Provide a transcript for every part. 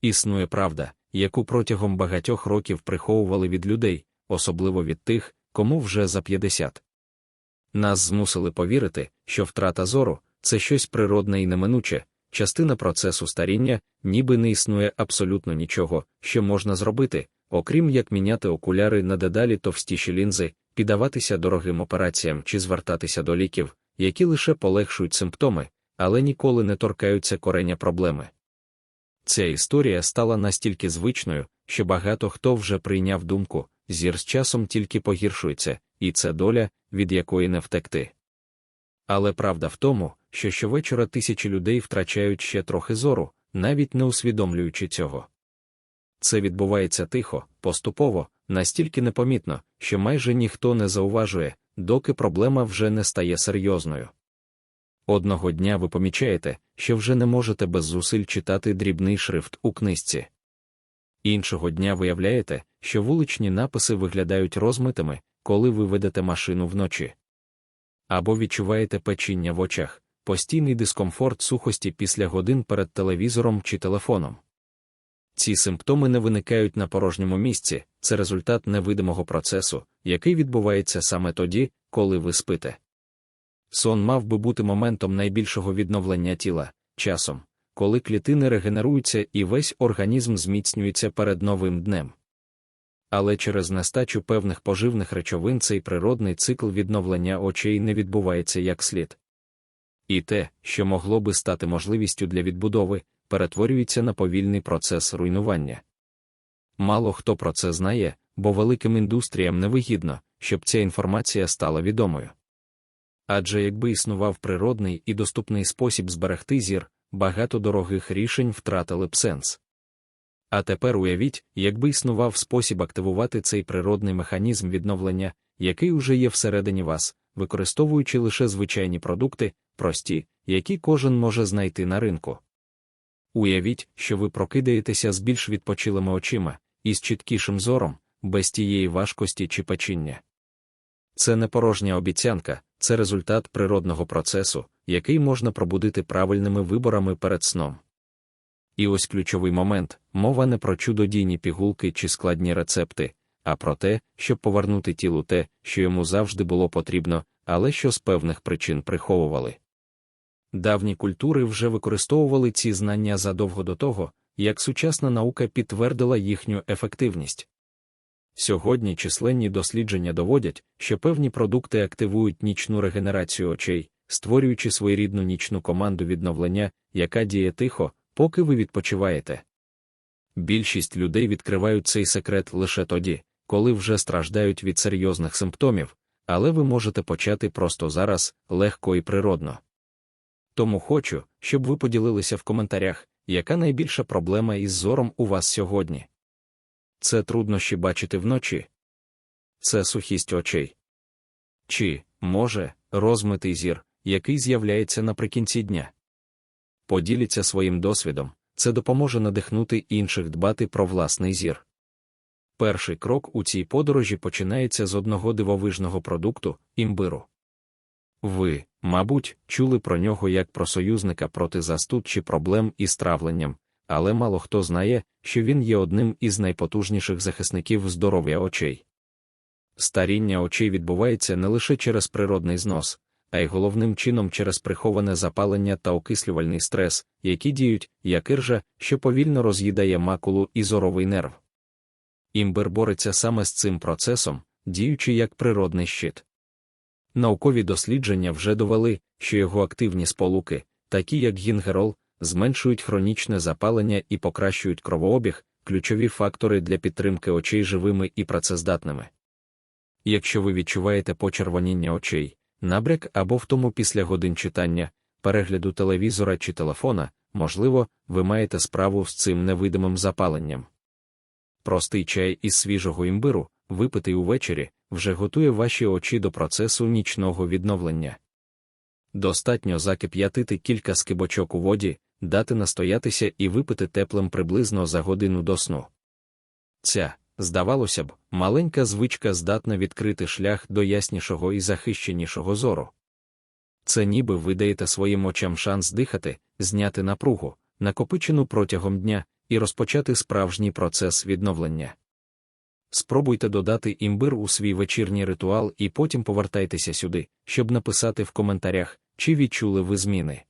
Існує правда, яку протягом багатьох років приховували від людей, особливо від тих, кому вже за 50. Нас змусили повірити, що втрата зору це щось природне і неминуче, частина процесу старіння, ніби не існує абсолютно нічого, що можна зробити, окрім як міняти окуляри на дедалі товстіші лінзи, піддаватися дорогим операціям чи звертатися до ліків, які лише полегшують симптоми, але ніколи не торкаються кореня проблеми. Ця історія стала настільки звичною, що багато хто вже прийняв думку, зір з часом тільки погіршується, і це доля, від якої не втекти. Але правда в тому, що щовечора тисячі людей втрачають ще трохи зору, навіть не усвідомлюючи цього. Це відбувається тихо, поступово, настільки непомітно, що майже ніхто не зауважує, доки проблема вже не стає серйозною. Одного дня ви помічаєте, що вже не можете без зусиль читати дрібний шрифт у книжці. Іншого дня виявляєте, що вуличні написи виглядають розмитими, коли ви ведете машину вночі. Або відчуваєте печіння в очах, постійний дискомфорт сухості після годин перед телевізором чи телефоном. Ці симптоми не виникають на порожньому місці, це результат невидимого процесу, який відбувається саме тоді, коли ви спите. Сон мав би бути моментом найбільшого відновлення тіла, часом, коли клітини регенеруються і весь організм зміцнюється перед новим днем. Але через нестачу певних поживних речовин цей природний цикл відновлення очей не відбувається як слід. І те, що могло би стати можливістю для відбудови, перетворюється на повільний процес руйнування. Мало хто про це знає, бо великим індустріям невигідно, щоб ця інформація стала відомою. Адже якби існував природний і доступний спосіб зберегти зір, багато дорогих рішень втратили б сенс. А тепер уявіть, якби існував спосіб активувати цей природний механізм відновлення, який уже є всередині вас, використовуючи лише звичайні продукти, прості, які кожен може знайти на ринку. Уявіть, що ви прокидаєтеся з більш відпочилими очима, і з чіткішим зором, без тієї важкості чи печіння. Це не порожня обіцянка, це результат природного процесу, який можна пробудити правильними виборами перед сном. І ось ключовий момент мова не про чудодійні пігулки чи складні рецепти, а про те, щоб повернути тілу те, що йому завжди було потрібно, але що з певних причин приховували. Давні культури вже використовували ці знання задовго до того, як сучасна наука підтвердила їхню ефективність. Сьогодні численні дослідження доводять, що певні продукти активують нічну регенерацію очей, створюючи своєрідну нічну команду відновлення, яка діє тихо, поки ви відпочиваєте. Більшість людей відкривають цей секрет лише тоді, коли вже страждають від серйозних симптомів, але ви можете почати просто зараз, легко і природно. Тому хочу, щоб ви поділилися в коментарях, яка найбільша проблема із зором у вас сьогодні. Це труднощі бачити вночі, це сухість очей. Чи, може, розмитий зір, який з'являється наприкінці дня. Поділіться своїм досвідом, це допоможе надихнути інших дбати про власний зір. Перший крок у цій подорожі починається з одного дивовижного продукту імбиру. Ви, мабуть, чули про нього як про союзника проти застуд чи проблем із травленням, але мало хто знає, що він є одним із найпотужніших захисників здоров'я очей. Старіння очей відбувається не лише через природний знос, а й головним чином через приховане запалення та окислювальний стрес, які діють, як іржа, що повільно роз'їдає макулу і зоровий нерв. Імбир бореться саме з цим процесом, діючи як природний щит. Наукові дослідження вже довели, що його активні сполуки, такі як гінгерол, зменшують хронічне запалення і покращують кровообіг, ключові фактори для підтримки очей живими і працездатними. Якщо ви відчуваєте почервоніння очей, набряк або втому після годин читання, перегляду телевізора чи телефона, можливо, ви маєте справу з цим невидимим запаленням. Простий чай із свіжого імбиру, випитий увечері, вже готує ваші очі до процесу нічного відновлення. Достатньо закип'ятити кілька скибочок у воді, дати настоятися і випити теплим приблизно за годину до сну. Ця, здавалося б, маленька звичка здатна відкрити шлях до яснішого і захищенішого зору. Це ніби ви даєте своїм очам шанс дихати, зняти напругу, накопичену протягом дня, і розпочати справжній процес відновлення. Спробуйте додати імбир у свій вечірній ритуал і потім повертайтеся сюди, щоб написати в коментарях, чи відчули ви зміни.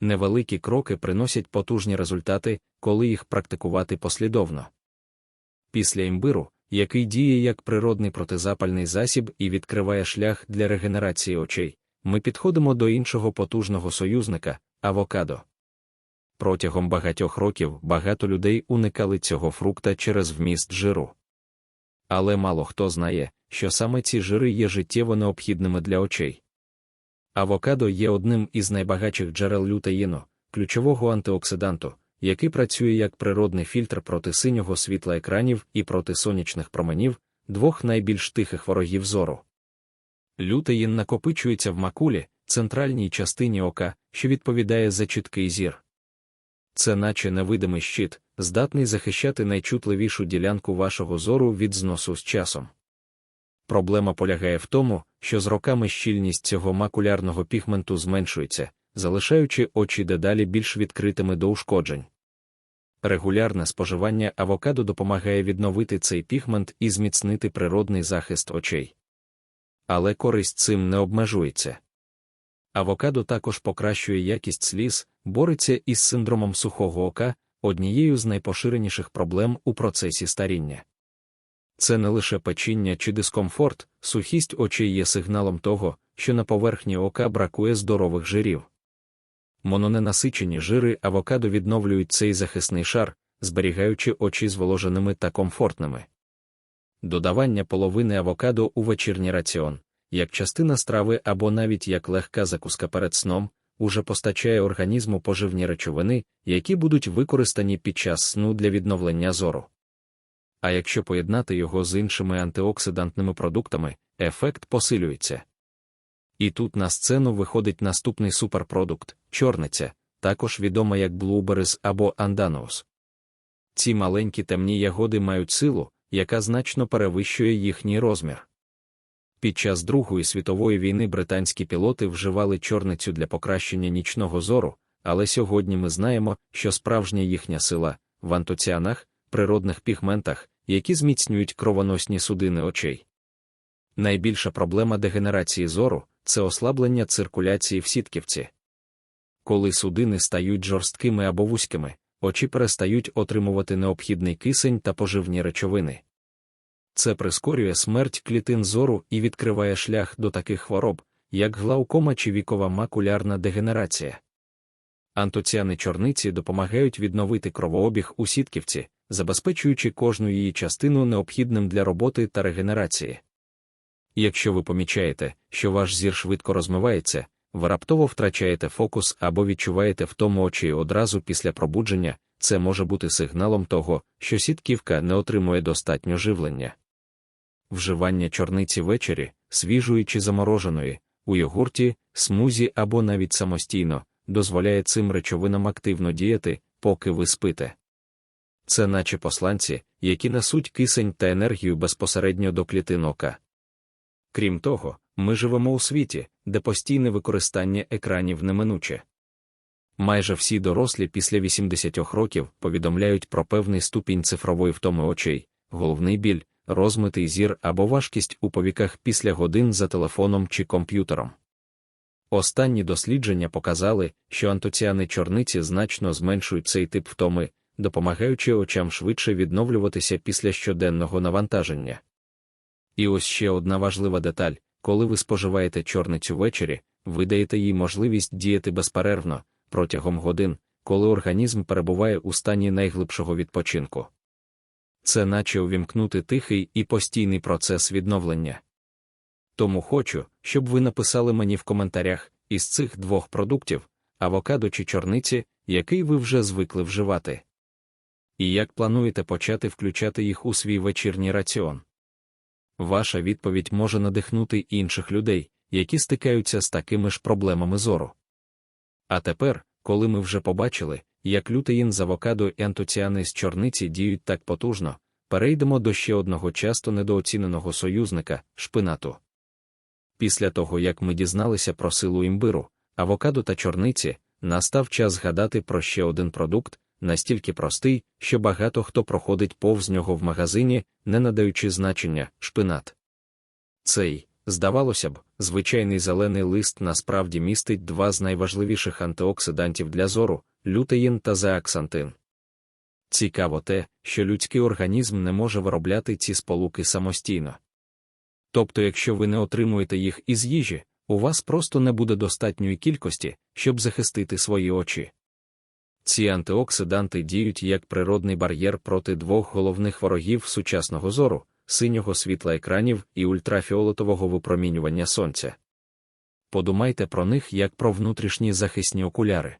Невеликі кроки приносять потужні результати, коли їх практикувати послідовно. Після імбиру, який діє як природний протизапальний засіб і відкриває шлях для регенерації очей, ми підходимо до іншого потужного союзника авокадо. Протягом багатьох років багато людей уникали цього фрукта через вміст жиру. Але мало хто знає, що саме ці жири є життєво необхідними для очей. Авокадо є одним із найбагатших джерел лютеїну, ключового антиоксиданту, який працює як природний фільтр проти синього світла екранів і проти сонячних променів, двох найбільш тихих ворогів зору. Лютеїн накопичується в макулі, центральній частині ока, що відповідає за чіткий зір. Це наче невидимий щит, здатний захищати найчутливішу ділянку вашого зору від зносу з часом. Проблема полягає в тому, що з роками щільність цього макулярного пігменту зменшується, залишаючи очі дедалі більш відкритими до ушкоджень. Регулярне споживання авокадо допомагає відновити цей пігмент і зміцнити природний захист очей. Але користь цим не обмежується. Авокадо також покращує якість сліз, бореться із синдромом сухого ока, однією з найпоширеніших проблем у процесі старіння. Це не лише печіння чи дискомфорт, сухість очей є сигналом того, що на поверхні ока бракує здорових жирів. Мононенасичені жири авокадо відновлюють цей захисний шар, зберігаючи очі зволоженими та комфортними. Додавання половини авокадо у вечірній раціон, як частина страви або навіть як легка закуска перед сном, уже постачає організму поживні речовини, які будуть використані під час сну для відновлення зору. А якщо поєднати його з іншими антиоксидантними продуктами, ефект посилюється. І тут на сцену виходить наступний суперпродукт чорниця, також відома як блуберис або анданоус. Ці маленькі темні ягоди мають силу, яка значно перевищує їхній розмір. Під час Другої світової війни британські пілоти вживали чорницю для покращення нічного зору, але сьогодні ми знаємо, що справжня їхня сила в антоціанах, природних пігментах, які зміцнюють кровоносні судини очей. Найбільша проблема дегенерації зору це ослаблення циркуляції в сітківці. Коли судини стають жорсткими або вузькими, очі перестають отримувати необхідний кисень та поживні речовини. Це прискорює смерть клітин зору і відкриває шлях до таких хвороб, як глаукома чи вікова макулярна дегенерація. Антоціани чорниці допомагають відновити кровообіг у сітківці, забезпечуючи кожну її частину необхідним для роботи та регенерації. Якщо ви помічаєте, що ваш зір швидко розмивається, ви раптово втрачаєте фокус або відчуваєте втому очі одразу після пробудження, це може бути сигналом того, що сітківка не отримує достатньо живлення. Вживання чорниці ввечері, свіжої чи замороженої, у йогурті, смузі або навіть самостійно, дозволяє цим речовинам активно діяти, поки ви спите. Це наче посланці, які несуть кисень та енергію безпосередньо до клітин ока. Крім того, ми живемо у світі, де постійне використання екранів неминуче. Майже всі дорослі після 80 років повідомляють про певний ступінь цифрової втоми очей, головний біль, розмитий зір або важкість у повіках після годин за телефоном чи комп'ютером. Останні дослідження показали, що антоціани чорниці значно зменшують цей тип втоми, допомагаючи очам швидше відновлюватися після щоденного навантаження. І ось ще одна важлива деталь коли ви споживаєте чорницю ввечері, ви даєте їй можливість діяти безперервно протягом годин, коли організм перебуває у стані найглибшого відпочинку. Це наче увімкнути тихий і постійний процес відновлення. Тому хочу, щоб ви написали мені в коментарях із цих двох продуктів авокадо чи чорниці, який ви вже звикли вживати. І як плануєте почати включати їх у свій вечірній раціон. Ваша відповідь може надихнути інших людей, які стикаються з такими ж проблемами зору. А тепер, коли ми вже побачили, як лютеїн з авокадо і антоціани з чорниці діють так потужно, перейдемо до ще одного часто недооціненого союзника шпинату. Після того, як ми дізналися про силу імбиру, авокадо та чорниці, настав час згадати про ще один продукт, настільки простий, що багато хто проходить повз нього в магазині, не надаючи значення шпинат. Цей, здавалося б, звичайний зелений лист насправді містить два з найважливіших антиоксидантів для зору лютеїн та зеаксантин. Цікаво те, що людський організм не може виробляти ці сполуки самостійно. Тобто, якщо ви не отримуєте їх із їжі, у вас просто не буде достатньої кількості, щоб захистити свої очі. Ці антиоксиданти діють як природний бар'єр проти двох головних ворогів сучасного зору синього світла екранів і ультрафіолетового випромінювання сонця. Подумайте про них як про внутрішні захисні окуляри.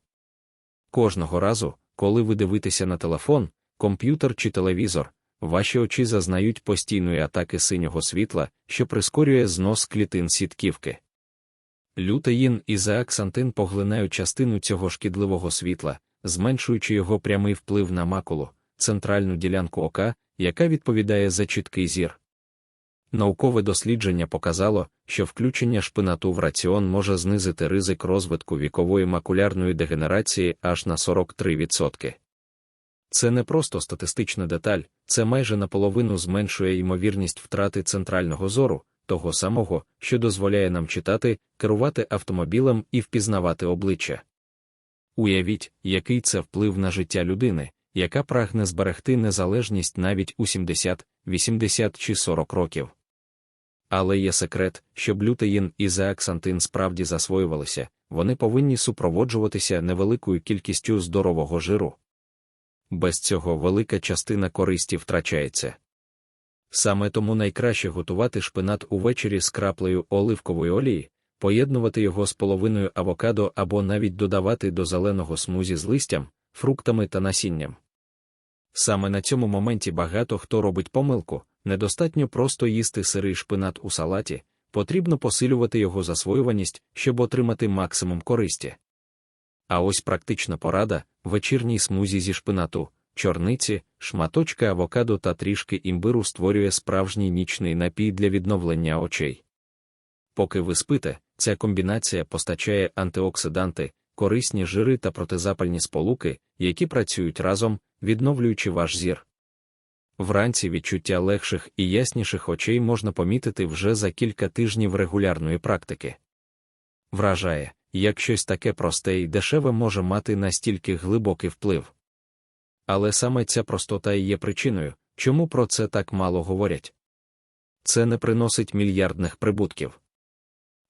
Кожного разу, коли ви дивитеся на телефон, комп'ютер чи телевізор, ваші очі зазнають постійної атаки синього світла, що прискорює знос клітин сітківки. Лютеїн і зеаксантин поглинають частину цього шкідливого світла, зменшуючи його прямий вплив на макулу, центральну ділянку ока, яка відповідає за чіткий зір. Наукове дослідження показало, що включення шпинату в раціон може знизити ризик розвитку вікової макулярної дегенерації аж на 43%. Це не просто статистична деталь, це майже наполовину зменшує ймовірність втрати центрального зору, того самого, що дозволяє нам читати, керувати автомобілем і впізнавати обличчя. Уявіть, який це вплив на життя людини, яка прагне зберегти незалежність навіть у 70, 80 чи 40 років. Але є секрет, щоб лютеїн і зеаксантин справді засвоювалися, вони повинні супроводжуватися невеликою кількістю здорового жиру. Без цього велика частина користі втрачається. Саме тому найкраще готувати шпинат увечері з краплею оливкової олії, поєднувати його з половиною авокадо або навіть додавати до зеленого смузі з листям, фруктами та насінням. Саме на цьому моменті багато хто робить помилку, недостатньо просто їсти сирий шпинат у салаті, потрібно посилювати його засвоюваність, щоб отримати максимум користі. А ось практична порада вечірній смузі зі шпинату, чорниці, шматочки авокадо та трішки імбиру створює справжній нічний напій для відновлення очей. Поки ви спите, ця комбінація постачає антиоксиданти, корисні жири та протизапальні сполуки, які працюють разом, відновлюючи ваш зір. Вранці відчуття легших і ясніших очей можна помітити вже за кілька тижнів регулярної практики. Вражає, як щось таке просте і дешеве може мати настільки глибокий вплив. Але саме ця простота і є причиною, чому про це так мало говорять. Це не приносить мільярдних прибутків.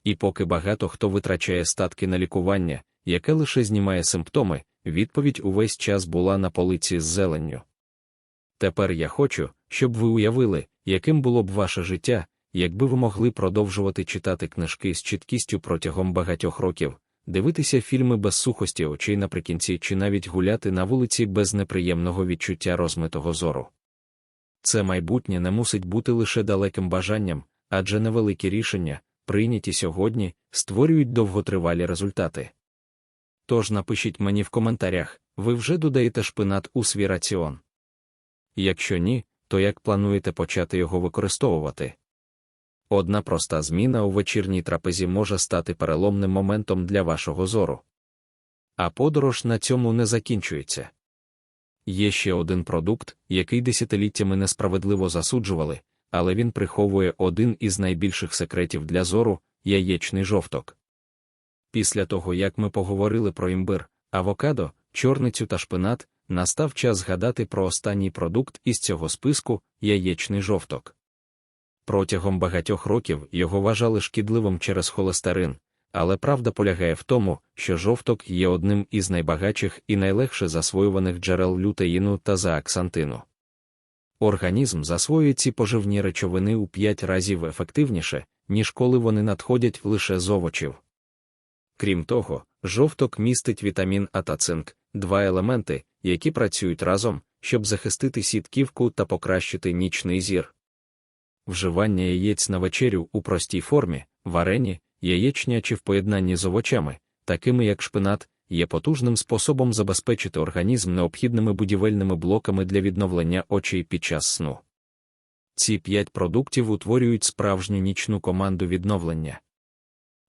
І поки багато хто витрачає статки на лікування, яке лише знімає симптоми, відповідь увесь час була на полиці з зеленню. Тепер я хочу, щоб ви уявили, яким було б ваше життя, якби ви могли продовжувати читати книжки з чіткістю протягом багатьох років, дивитися фільми без сухості очей наприкінці чи навіть гуляти на вулиці без неприємного відчуття розмитого зору. Це майбутнє не мусить бути лише далеким бажанням, адже невеликі рішення, прийняті сьогодні, створюють довготривалі результати. Тож напишіть мені в коментарях, ви вже додаєте шпинат у свій раціон. Якщо ні, то як плануєте почати його використовувати? Одна проста зміна у вечірній трапезі може стати переломним моментом для вашого зору. А подорож на цьому не закінчується. Є ще один продукт, який десятиліттями несправедливо засуджували, але він приховує один із найбільших секретів для зору яєчний жовток. Після того, як ми поговорили про імбир, авокадо, чорницю та шпинат, настав час згадати про останній продукт із цього списку яєчний жовток. Протягом багатьох років його вважали шкідливим через холестерин, але правда полягає в тому, що жовток є одним із найбагатших і найлегше засвоюваних джерел лютеїну та зааксантину. Організм засвоює ці поживні речовини у 5 разів ефективніше, ніж коли вони надходять лише з овочів. Крім того, жовток містить вітамін А та цинк, два елементи, які працюють разом, щоб захистити сітківку та покращити нічний зір. Вживання яєць на вечерю у простій формі, варені, яєчня чи в поєднанні з овочами, такими як шпинат, є потужним способом забезпечити організм необхідними будівельними блоками для відновлення очей під час сну. Ці п'ять продуктів утворюють справжню нічну команду відновлення.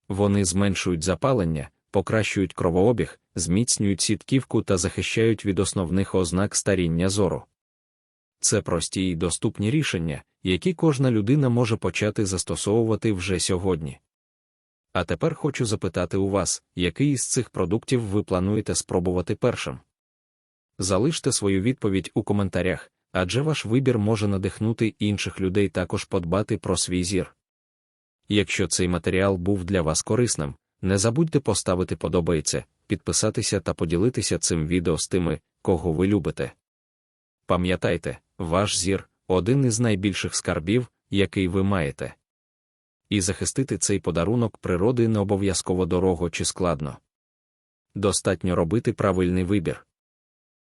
Вони зменшують запалення, покращують кровообіг, зміцнюють сітківку та захищають від основних ознак старіння зору. Це прості й доступні рішення, які кожна людина може почати застосовувати вже сьогодні. А тепер хочу запитати у вас, який із цих продуктів ви плануєте спробувати першим. Залиште свою відповідь у коментарях, адже ваш вибір може надихнути інших людей також подбати про свій зір. Якщо цей матеріал був для вас корисним, не забудьте поставити подобається, підписатися та поділитися цим відео з тими, кого ви любите. Пам'ятайте, ваш зір один із найбільших скарбів, який ви маєте. І захистити цей подарунок природи не обов'язково дорого чи складно. Достатньо робити правильний вибір.